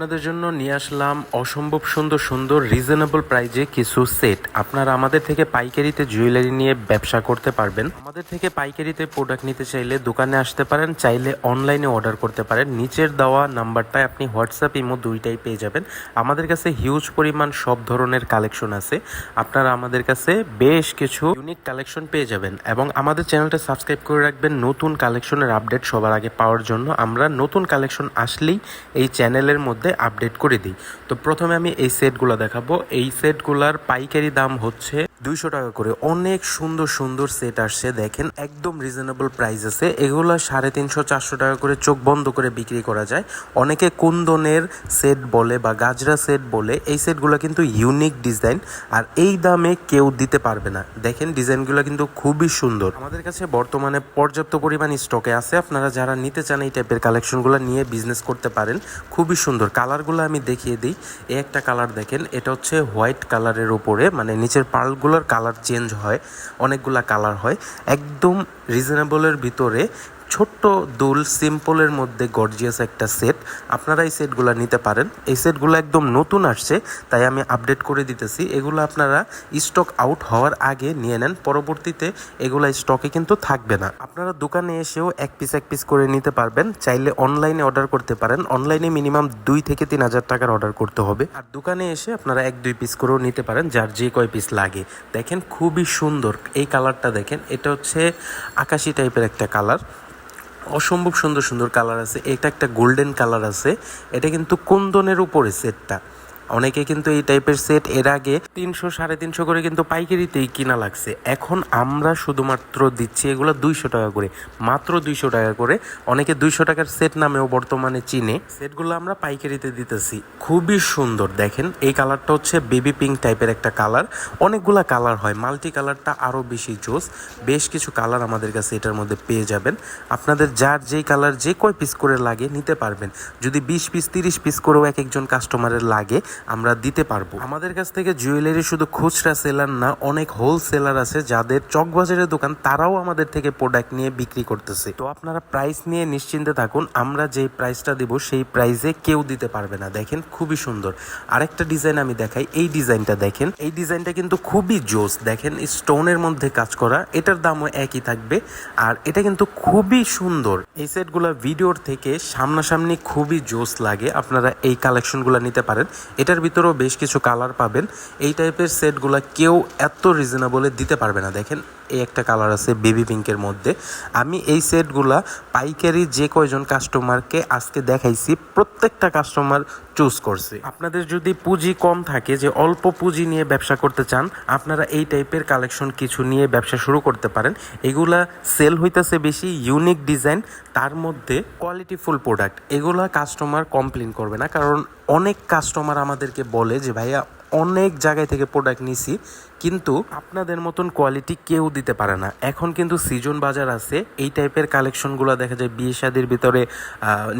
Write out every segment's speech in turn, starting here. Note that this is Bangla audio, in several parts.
আপনাদের জন্য নিয়ে আসলাম অসম্ভব সুন্দর সুন্দর রিজনেবল প্রাইজে কিছু সেট আপনারা আমাদের থেকে পাইকারিতে জুয়েলারি নিয়ে ব্যবসা করতে পারবেন। আমাদের থেকে পাইকারিতে প্রোডাক্ট নিতে চাইলে দোকানে আসতে পারেন, চাইলে অনলাইনে অর্ডার করতে পারেন। নিচের দেওয়া নাম্বারটায় আপনি হোয়াটসঅ্যাপ ইমো দুইটাই পেয়ে যাবেন। আমাদের কাছে হিউজ পরিমাণ সব ধরনের কালেকশন আছে। আপনারা আমাদের কাছে বেশ কিছু ইউনিক কালেকশন পেয়ে যাবেন এবং আমাদের চ্যানেলটা সাবস্ক্রাইব করে রাখবেন। নতুন কালেকশনের আপডেট সবার আগে পাওয়ার জন্য। আমরা নতুন কালেকশন আসলেই এই চ্যানেলের মধ্যে আপডেট করে দিই। তো প্রথমে আমি এই সেটগুলো দেখাবো। এই সেটগুলার পাইকারি দাম হচ্ছে দুইশো টাকা করে। অনেক সুন্দর সুন্দর সেট আসছে। দেখেন, একদম রিজনেবল প্রাইস আছে। এগুলো সাড়ে তিনশো, চারশো টাকা করে চোখ বন্ধ করে বিক্রি করা যায়। অনেকে কুন্দনের সেট বলে বা গাজরা সেট বলে। এই সেটগুলো কিন্তু ইউনিক ডিজাইন আর এই দামে কেউ দিতে পারবে না। দেখেন, ডিজাইনগুলো কিন্তু খুবই সুন্দর। আমাদের কাছে বর্তমানে পর্যাপ্ত পরিমাণ স্টকে আছে। আপনারা যারা নিতে চান এই টাইপের কালেকশনগুলো নিয়ে বিজনেস করতে পারেন। খুবই সুন্দর। কালারগুলো আমি দেখিয়ে দিই। এ একটা কালার দেখেন, এটা হচ্ছে হোয়াইট কালারের উপরে মানে নিচের পার্লগুলোর কালার চেঞ্জ হয়, অনেকগুলা কালার হয়। একদম রিজনেবলের ভিতরে ছোট্ট দুল সিম্পলের মধ্যে গর্জিয়াস একটা সেট আপনারা এই সেটগুলো নিতে পারেন। এই সেটগুলো একদম নতুন আসছে, তাই আমি আপডেট করে দিতেছি। এগুলো আপনারা স্টক আউট হওয়ার আগে নিয়ে নেন। পরবর্তীতে এগুলো স্টকে কিন্তু থাকবে না। আপনারা দোকানে এসেও এক পিস এক পিস করে নিতে পারবেন। চাইলে অনলাইনে অর্ডার করতে পারেন। অনলাইনে মিনিমাম দুই থেকে তিন হাজার টাকার অর্ডার করতে হবে। আর দোকানে এসে আপনারা এক, দুই পিস করেও নিতে পারেন, যার যে কয় পিস লাগে। দেখেন খুবই সুন্দর। এই কালারটা দেখেন, এটা হচ্ছে আকাশি টাইপের একটা কালার অসম্ভব সুন্দর সুন্দর কালার আছে। এটা একটা গোল্ডেন কালার আছে। এটা কিন্তু কুন্দনের উপরে সেটটা অনেকে কিন্তু এই টাইপের সেট এর আগে তিনশো, সাড়ে তিনশো করে কিন্তু পাইকারিতেই কিনা লাগছে। এখন আমরা শুধুমাত্র দিচ্ছি এগুলো দুইশো টাকা করে, মাত্র দুইশো টাকা করে। অনেকে দুইশো টাকার সেট নামেও বর্তমানে চিনে। সেটগুলো আমরা পাইকারিতে দিতেছি। খুবই সুন্দর। দেখেন, এই কালারটা হচ্ছে বেবি পিঙ্ক টাইপের একটা কালার। অনেকগুলা কালার হয়। মাল্টি কালারটা আরও বেশি জোস। বেশ কিছু কালার আমাদের কাছে এটার মধ্যে পেয়ে যাবেন। আপনাদের যার যেই কালার যে কয় পিস করে লাগে নিতে পারবেন। যদি বিশ পিস তিরিশ পিস করেও এক একজন কাস্টমারের লাগে আমরা দিতে পারব। আমাদের কাছ থেকে জুয়েলারি শুধু খুচরা সেলার না, অনেক হোলসেলার আছে যাদের চকবাজারের দোকান তারাও আমাদের থেকে প্রোডাক্ট নিয়ে বিক্রি করতেছে। তো আপনারা প্রাইস নিয়ে নিশ্চিন্তে থাকুন, আমরা যে প্রাইসটা দেব সেই প্রাইসে কেউ দিতে পারবে না। দেখেন, খুবই সুন্দর। আরেকটা ডিজাইন আমি দেখাই, এই ডিজাইনটা দেখেন। এই ডিজাইনটা কিন্তু খুবই জোস। দেখেন স্টোনের মধ্যে কাজ করা, এটার দামও একই থাকবে। আর এটা কিন্তু খুবই সুন্দর। এই সেটগুলো ভিডিওর থেকে সামনাসামনি খুবই জোস লাগে। আপনারা এই কালেকশনগুলো নিতে পারেন। এটার ভিতরেও বেশ কিছু কালার পাবেন। এই টাইপের সেটগুলো কেউ এত রিজনেবলে দিতে পারবে না। দেখেন এই একটা কালার আছে বেবি পিঙ্কের মধ্যে। আমি এই সেটগুলা পাইকারি যে কয়জন কাস্টমারকে আজকে দেখাইছি, প্রত্যেকটা কাস্টমার চুজ করছে। আপনাদের যদি পুঁজি কম থাকে, যে অল্প পুঁজি নিয়ে ব্যবসা করতে চান, আপনারা এই টাইপের কালেকশন কিছু নিয়ে ব্যবসা শুরু করতে পারেন। এগুলা সেল হইতেছে বেশি ইউনিক ডিজাইন তার মধ্যে কোয়ালিটিফুল প্রোডাক্ট এগুলা কাস্টমার কমপ্লেন করবে না, কারণ অনেক কাস্টমার আমাদেরকে বলে যে, ভাইয়া, অনেক জায়গায় থেকে প্রোডাক্ট নিছি কিন্তু আপনাদের মতন কোয়ালিটি কেউ দিতে পারে না। এখন কিন্তু সিজন বাজার আছে, এই টাইপের কালেকশনগুলো দেখা যায় বিয়ে শাদির ভিতরে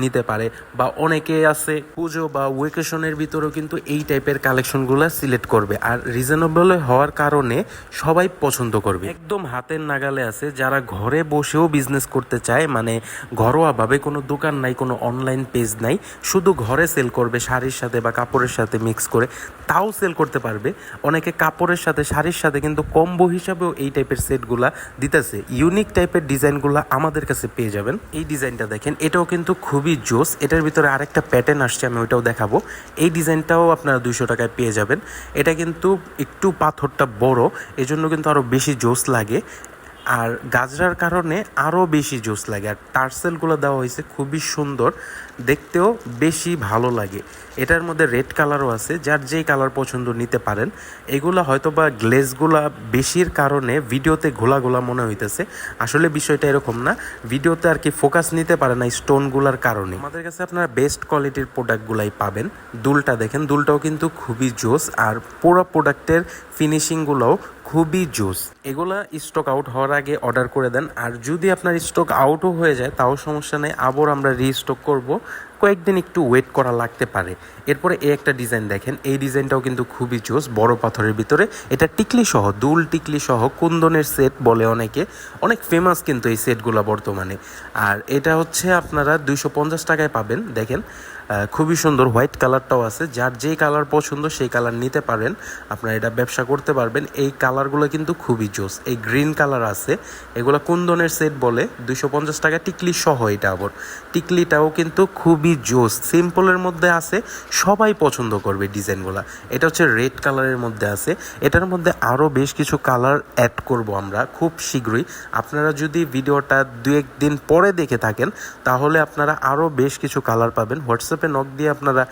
নিতে পারে। বা অনেকে আছে পুজো বা ওয়েকেশনের ভিতরেও কিন্তু এই টাইপের কালেকশনগুলো সিলেক্ট করবে। আর রিজনেবল হওয়ার কারণে সবাই পছন্দ করবে। একদম হাতের নাগালে আছে, যারা ঘরে বসেও বিজনেস করতে চায় মানে ঘরোয়াভাবে কোনো দোকান নাই, কোনো অনলাইন পেজ নাই, শুধু ঘরে সেল করবে শাড়ির সাথে বা কাপড়ের সাথে মিক্স করে, তাও সেল করতে পারবে। অনেকে কাপড়ের সাথে শাড়ির সাথে কিন্তু কম্বো হিসাবেও এই টাইপের সেটগুলা দিতেছে। ইউনিক টাইপের ডিজাইনগুলো আমাদের কাছে পেয়ে যাবেন। এই ডিজাইনটা দেখেন, এটাও কিন্তু খুবই জোস। এটার ভিতরে আরেকটা প্যাটার্ন আসছে, আমি ওইটাও দেখাবো। এই ডিজাইনটাও আপনারা দুইশো টাকায় পেয়ে যাবেন। এটা কিন্তু একটু পাথরটা বড়, এজন্য কিন্তু আরও বেশি জোস লাগে। আর গাজরার কারণে আরও বেশি জোস লাগে। আর টার্সেলগুলো দেওয়া হয়েছে খুবই সুন্দর, দেখতেও বেশি ভালো লাগে। এটার মধ্যে রেড কালারও আছে, যার যেই কালার পছন্দ নিতে পারেন। এগুলা হয়তো বা গ্লেজগুলা বেশির কারণে ভিডিওতে ঘোলা ঘোলা মনে হইতেছে। আসলে বিষয়টা এরকম না, ভিডিওতে আর কি ফোকাস নিতে পারে না স্টোনগুলার কারণে। আমাদের কাছে আপনারা বেস্ট কোয়ালিটির প্রোডাক্টগুলাই পাবেন। দুলটা দেখেন, দুলটাও কিন্তু খুবই জোস। আর পুরো প্রোডাক্টের ফিনিশিংগুলোও খুবই জুস। এগুলা স্টক আউট হওয়ার আগে অর্ডার করে দেন। আর যদি আপনার স্টক আউটও হয়ে যায়, তাও সমস্যা নেই। আবার আমরা রিস্টক করব। কয়েকদিন একটু ওয়েট করা লাগতে পারে। এরপরে এই একটা ডিজাইন দেখেন। এই ডিজাইনটাও কিন্তু খুবই জোস, বড় পাথরের ভিতরে। এটা টিকলি সহ, দুল টিকলি সহ, কুন্দনের সেট বলে অনেকে। অনেক ফেমাস কিন্তু এই সেটগুলো বর্তমানে। আর এটা হচ্ছে আপনারা দুইশো পঞ্চাশ টাকায় পাবেন, দেখেন। খুবই সুন্দর হোয়াইট কালারটাও আছে। যার যেই কালার পছন্দ, সেই কালার নিতে পারেন। আপনারা এটা ব্যবসা করতে পারবেন। এই কালারগুলো কিন্তু খুবই জোস। এই গ্রিন কালার আছে। এগুলো কুন্দনের সেট বলে। দুইশো পঞ্চাশ টাকা টিকলি সহ এটা আবার। টিকলিটাও কিন্তু খুবই জোস। সিম্পলের মধ্যে আছে, সবাই পছন্দ করবে ডিজাইনগুলো। এটা হচ্ছে রেড কালারের মধ্যে আছে। এটার মধ্যে আরও বেশ কিছু কালার অ্যাড করব আমরা খুব শীঘ্রই। আপনারা যদি ভিডিওটা দু একদিন পরে দেখে থাকেন, তাহলে আপনারা আরও বেশ কিছু কালার পাবেন। হোয়াটসঅ্যাপে নক দিয়ে আপনারা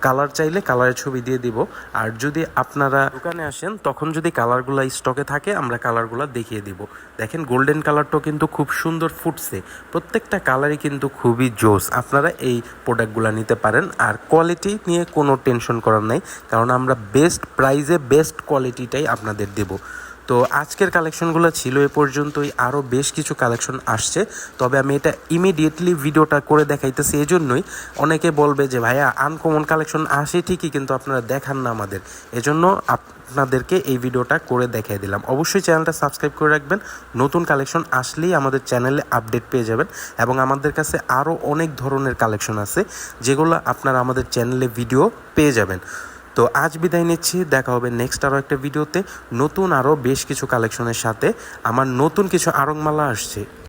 কালার চাইলে কালারের ছবি দিয়ে দিব। আর যদি আপনারা দোকানে আসেন, তখন যদি কালারগুলো স্টকে থাকে, আমরা কালারগুলো দেখিয়ে দিব। দেখেন গোল্ডেন কালারটাও কিন্তু খুব সুন্দর ফুটছে। প্রত্যেকটা কালারই কিন্তু খুবই জোস। আপনারা এই প্রোডাক্টগুলো নিতে পারেন। আর কোয়ালিটি নিয়ে কোনো টেনশন করার নাই। কারণ আমরা বেস্ট প্রাইজে বেস্ট কোয়ালিটিটাই আপনাদের দেব। তো আজকের কালেকশনগুলো ছিল, এ পর্যন্তই আরও বেশ কিছু কালেকশন আসছে। তবে আমি এটা ইমিডিয়েটলি ভিডিওটা করে দেখাইতেছি এই জন্যই অনেকে বলবে যে, ভাইয়া আনকমন কালেকশন আসে ঠিকই, কিন্তু আপনারা দেখান না আমাদের। এজন্য আপনাদেরকে এই ভিডিওটা করে দেখাই দিলাম। অবশ্যই চ্যানেলটা সাবস্ক্রাইব করে রাখবেন। নতুন কালেকশন আসলেই আমাদের চ্যানেলে আপডেট পেয়ে যাবেন এবং আমাদের কাছে আরও অনেক ধরনের কালেকশন আছে, যেগুলো আপনারা আমাদের চ্যানেলে ভিডিও পেয়ে যাবেন। তো আজ বিদায় নিচ্ছি, দেখা হবে নেক্সট আরও একটা ভিডিওতে। নতুন আরও বেশ কিছু কালেকশনের সাথে আমার নতুন কিছু আরংমালা আসছে।